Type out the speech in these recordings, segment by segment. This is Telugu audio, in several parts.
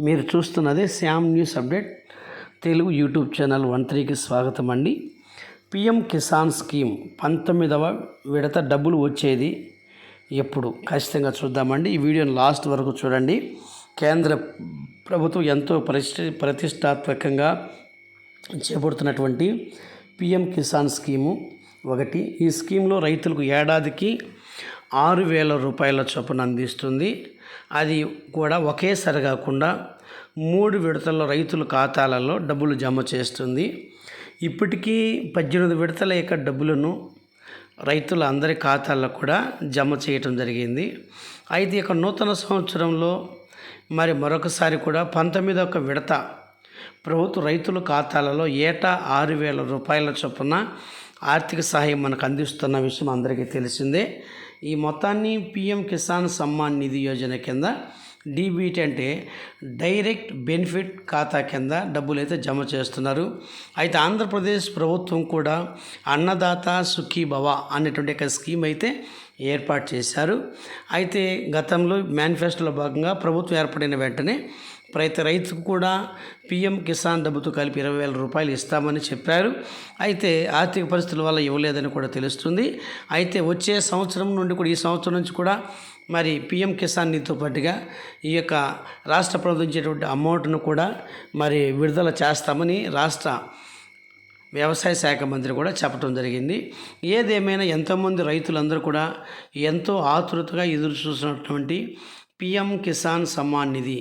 మీరు చూస్తున్నది Shyam news update. Telugu YouTube channel one త్రీకి స్వాగతం అండి. పిఎం కిసాన్ స్కీమ్ పంతొమ్మిదవ విడత డబ్బులు వచ్చేది ఎప్పుడు? ఖచ్చితంగా చూద్దామండి. ఈ వీడియోని లాస్ట్ వరకు చూడండి. కేంద్ర ప్రభుత్వం ఎంతో ప్రతిష్ట ప్రతిష్టాత్మకంగా చేపడుతున్నటువంటి పిఎం కిసాన్ స్కీము ఒకటి. ఈ స్కీమ్లో రైతులకు ఏడాదికి ఆరు వేల రూపాయల చొప్పున అందిస్తుంది. అది కూడా ఒకేసారి కాకుండా మూడు విడతల్లో రైతుల ఖాతాలలో డబ్బులు జమ చేస్తుంది. ఇప్పటికీ పద్దెనిమిది విడతల యొక్క డబ్బులను రైతుల అందరి ఖాతాల్లో కూడా జమ చేయటం జరిగింది. అయితే ఇక నూతన సంవత్సరంలో మరి మరొకసారి కూడా పంతొమ్మిది ఒక విడత ప్రభుత్వ రైతుల ఖాతాలలో ఏటా ఆరు వేల రూపాయల చొప్పున ఆర్థిక సహాయం మనకు అందిస్తున్న విషయం అందరికీ తెలిసిందే. ఈ మొత్తాన్ని పిఎం కిసాన్ సమ్మాన్ నిధి యోజన కింద డీబీటీ అంటే డైరెక్ట్ బెనిఫిట్ ఖాతా కింద డబ్బులు అయితే జమ చేస్తున్నారు. అయితే ఆంధ్రప్రదేశ్ ప్రభుత్వం కూడా అన్నదాత సుఖీభవ అనేటువంటి ఒక స్కీమ్ అయితే ఏర్పాటు చేశారు. అయితే గతంలో మేనిఫెస్టోలో భాగంగా ప్రభుత్వం ఏర్పడిన వెంటనే ప్రతి రైతుకు కూడా పిఎం కిసాన్ డబ్బుతో కలిపి ఇరవై వేల రూపాయలు ఇస్తామని చెప్పారు. అయితే ఆర్థిక పరిస్థితుల వల్ల ఇవ్వలేదని కూడా తెలుస్తుంది. అయితే వచ్చే సంవత్సరం నుండి కూడా ఈ సంవత్సరం నుంచి కూడా మరి పిఎం కిసాన్ నిధితో పాటుగా ఈ యొక్క రాష్ట్ర ప్రభుత్వం ఇచ్చేటువంటి అమౌంట్ను కూడా మరి విడుదల చేస్తామని రాష్ట్ర వ్యవసాయ శాఖ మంత్రి కూడా చెప్పడం జరిగింది. ఏదేమైనా ఎంతోమంది రైతులందరూ కూడా ఎంతో ఆతృతగా ఎదురు చూసినటువంటి పిఎం కిసాన్ సమ్మాన్ నిధి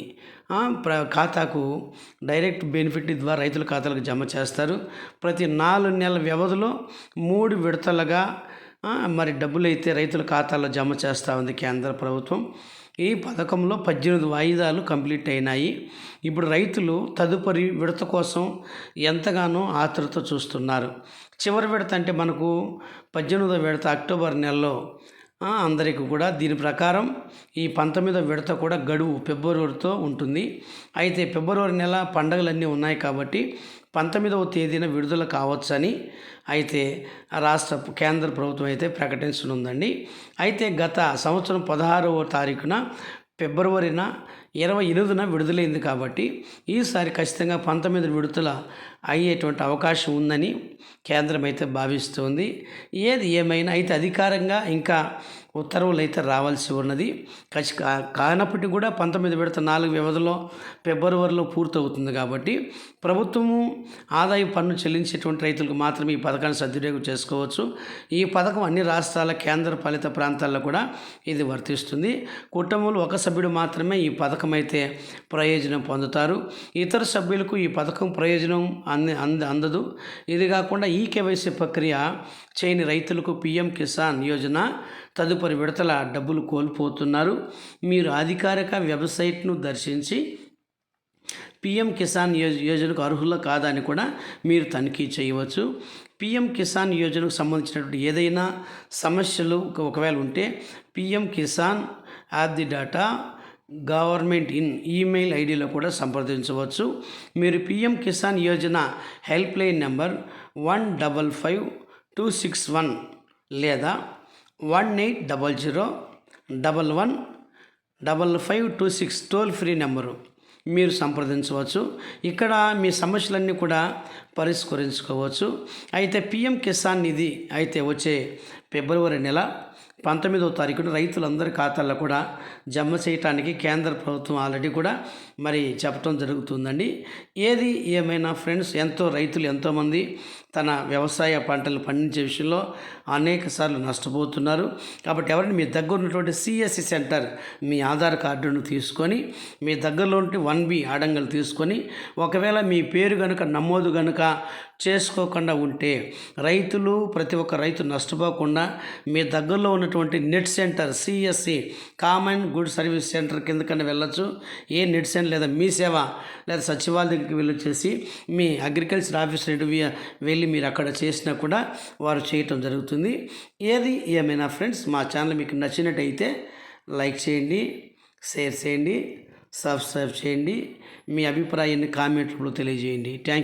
ఖాతాకు డైరెక్ట్ బెనిఫిట్ ద్వారా రైతుల ఖాతాలకు జమ చేస్తారు. ప్రతి నాలుగు నెలల వ్యవధిలో మూడు విడతలుగా మరి డబ్బులు అయితే రైతుల ఖాతాల్లో జమ చేస్తూ ఉంది కేంద్ర ప్రభుత్వం. ఈ పథకంలో పద్దెనిమిది వాయిదాలు కంప్లీట్ అయినాయి. ఇప్పుడు రైతులు తదుపరి విడత కోసం ఎంతగానో ఆతృత చూస్తున్నారు. చివరి విడత అంటే మనకు పద్దెనిమిదో విడత అక్టోబర్ నెలలో అందరికీ కూడా దీని ప్రకారం ఈ పంతొమ్మిదో విడత కూడా గడువు ఫిబ్రవరితో ఉంటుంది. అయితే ఫిబ్రవరి నెల పండగలన్నీ ఉన్నాయి కాబట్టి పంతొమ్మిదవ తేదీన విడుదల కావచ్చని అయితే రాష్ట్ర కేంద్ర ప్రభుత్వం అయితే ప్రకటించనుందండి. అయితే గత సంవత్సరం పదహారవ తారీఖున ఫిబ్రవరిన ఇరవై ఎనిమిదిన విడుదలైంది కాబట్టి ఈసారి ఖచ్చితంగా పంతొమ్మిది విడుదల అయ్యేటువంటి అవకాశం ఉందని కేంద్రం అయితే భావిస్తుంది. ఏది ఏమైనా అయితే అధికారంగా ఇంకా ఉత్తర్వులు అయితే రావాల్సి ఉన్నది. కచ్చి కానప్పటికీ కూడా పంతొమ్మిది విడత నాలుగు వ్యవధిలో ఫిబ్రవరిలో పూర్తవుతుంది కాబట్టి ప్రభుత్వము ఆదాయ పన్ను చెల్లించేటువంటి రైతులకు మాత్రమే ఈ పథకాన్ని సద్వినియోగం చేసుకోవచ్చు. ఈ పథకం అన్ని రాష్ట్రాల కేంద్ర పాలిత ప్రాంతాల్లో కూడా ఇది వర్తిస్తుంది. కుటుంబంలో ఒక సభ్యుడు మాత్రమే ఈ పథకం అయితే ప్రయోజనం పొందుతారు. ఇతర సభ్యులకు ఈ పథకం ప్రయోజనం అంది అంద అందదు. ఇది కాకుండా ఈ కేవైసీ ప్రక్రియ చేయని రైతులకు పిఎం కిసాన్ యోజన తదుపరి విడతల డబ్బులు కోల్పోతున్నారు. మీరు అధికారిక వెబ్సైట్ను దర్శించి పిఎం కిసాన్ యోజనకు అర్హుల కాదా అని కూడా మీరు తనిఖీ చేయవచ్చు. పిఎం కిసాన్ యోజనకు సంబంధించినటువంటి ఏదైనా సమస్యలు ఒకవేళ ఉంటే PM Kisan app the data government in email ఐడిలో కూడా సంప్రదించవచ్చు. మీరు PM Kisan Yojana help line number one double five two six one లేదా one eight double zero double one double five two six toll free number మీరు సంప్రదించవచ్చు. ఇక్కడ మీ సమస్యలన్నీ కూడా పరిష్కరించుకోవచ్చు. అయితే పిఎం కిసాన్ నిధి అయితే వచ్చే ఫిబ్రవరి నెల పంతొమ్మిదవ తారీఖున రైతులందరి ఖాతాల్లో కూడా జమ చేయటానికి కేంద్ర ప్రభుత్వం ఆల్రెడీ కూడా మరి చెప్పడం జరుగుతుందండి. ఏది ఏమైనా ఫ్రెండ్స్ ఎంతో రైతులు ఎంతోమంది తన వ్యవసాయ పంటలు పండించే విషయంలో అనేక సార్లు నష్టపోతున్నారు. కాబట్టి ఎవరిని మీ దగ్గర ఉన్నటువంటి సిఎస్సి సెంటర్ మీ ఆధార్ కార్డును తీసుకొని మీ దగ్గరలో ఉంటే వన్ బి ఆడంగలు తీసుకొని ఒకవేళ మీ పేరు కనుక నమోదు కనుక చేసుకోకుండా ఉంటే రైతులు ప్రతి ఒక్క రైతు నష్టపోకుండా మీ దగ్గరలో ఉన్నటువంటి net centre CSC common good service centre కిందకన్నా వెళ్ళొచ్చు. ఏ నెట్ సెంటర్ లేదా మీ సేవ లేదా సచివాలయ దగ్గరికి వెళ్ళొచ్చేసి మీ అగ్రికల్చర్ ఆఫీసర్ వెళ్ళి మీరు అక్కడ చేసినా కూడా వారు చేయటం జరుగుతుంది. ఏది ఏమైనా ఫ్రెండ్స్ మా ఛానల్ మీకు నచ్చినట్టయితే లైక్ చేయండి షేర్ చేయండి సబ్స్క్రైబ్ చేయండి. మీ అభిప్రాయాన్ని కామెంట్ రూపంలో తెలియజేయండి. థ్యాంక్